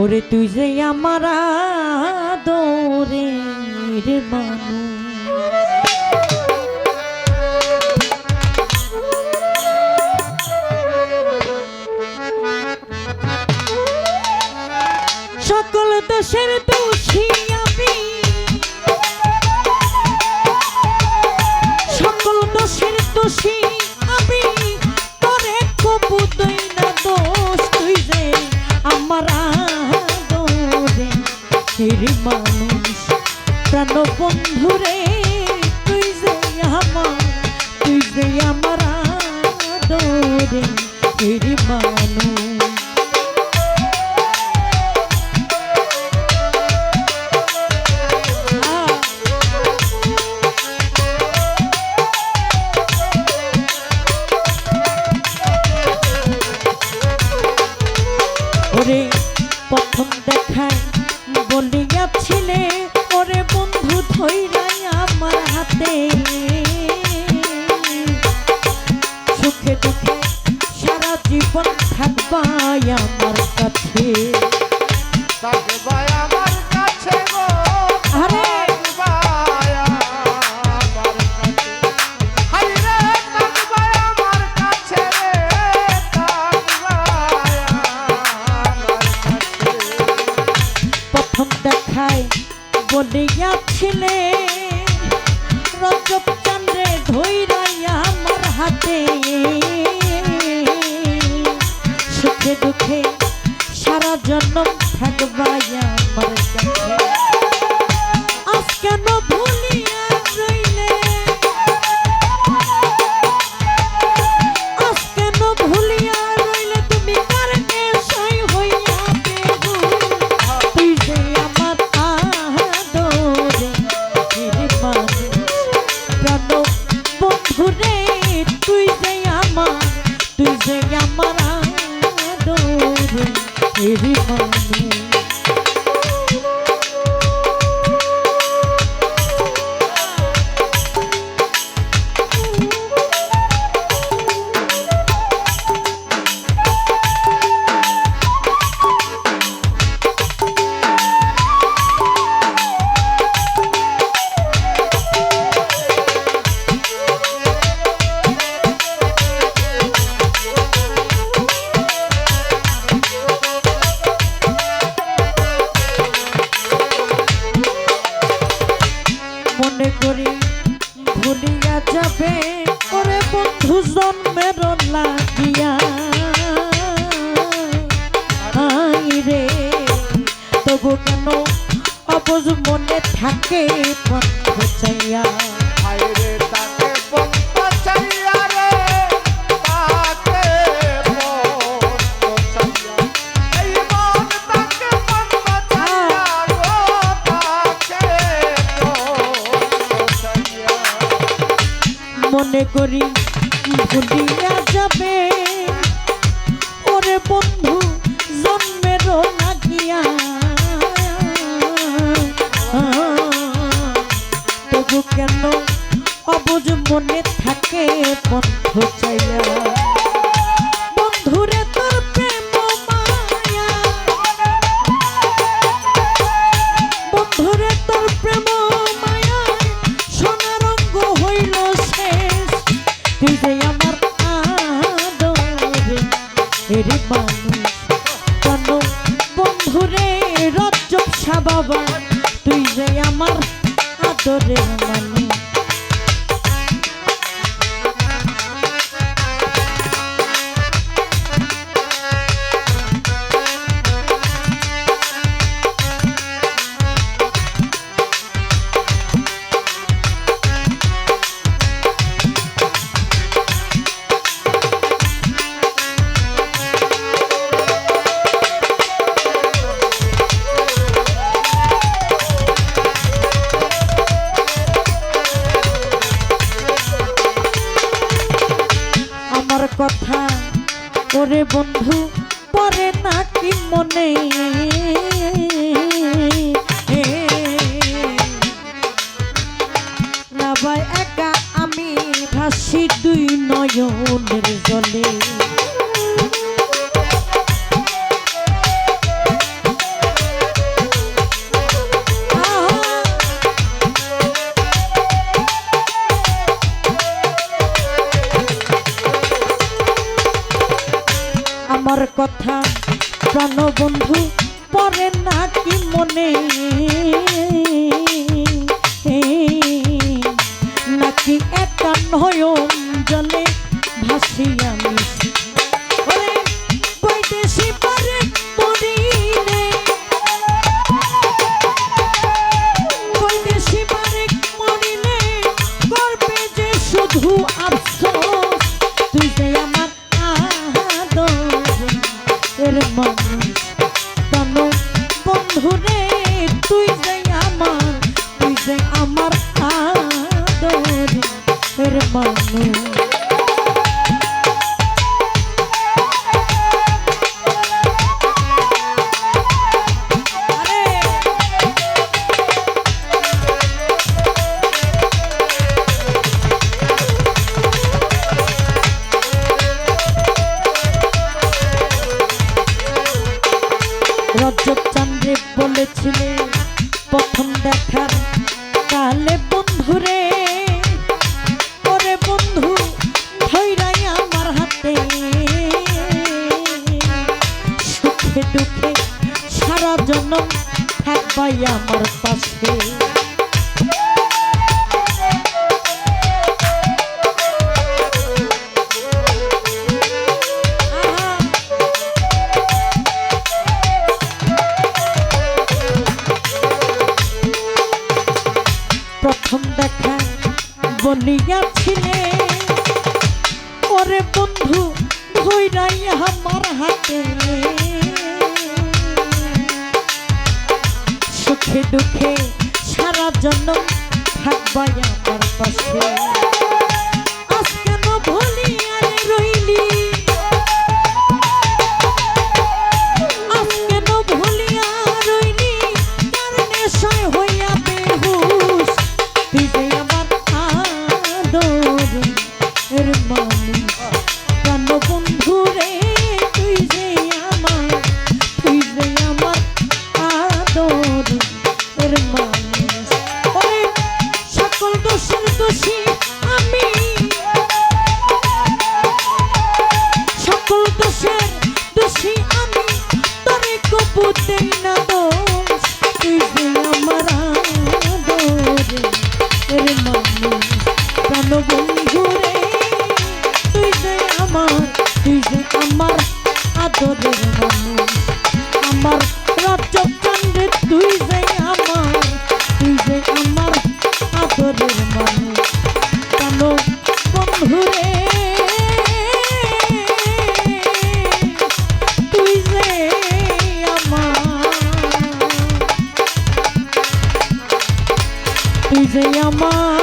ওরে তুই যে আমার দৌড়ের মানুষ। সকল দোষের দোষী আমি। সকল দোষের দোষী আদরে এর মানুষ। থাকবাই আমার কাছে। থাকবাই আমার কাছে গো। আরে! থাকবাই আমার কাছে। জন্ম থাকবাই আমার মনে করি, ভুলিয়া যাবে। ওরে বন্ধু, জন্মের লাগিয়া। রে, তবু কেন অবুজ মনে থাকে পথ চাইয়া? মনে করি ভুলিয়া যাবে? ওরে বন্ধু জন্মের লাগিয়া তবু কেন অবুজ মনে থাকে বন্ধু চাইয়া বন্ধু পরে নাকি মনে? ভাই একা আমি ভাসি দুই নয়নের জলে। মনে। নাকি একা নয়ন? আমার পাশে। প্রথম দেখা বলিয়াছিলে ওরে বন্ধু ধৈরাই আমার হাতে। সুখে দুঃখে সারা জন্য থাকবাই আমার পাশে। কেন ভুলিয়ারে রইলি। আমার আদরের মানুষ কেন বন্ধু দোষী আমি তোরে কবুতেই না দোষ। তুই যে আমার আদরের মানুষ প্রাণ বন্ধু রে। তুই যে আমার, তুই যে আমার আদরের মানুষ। যে আমার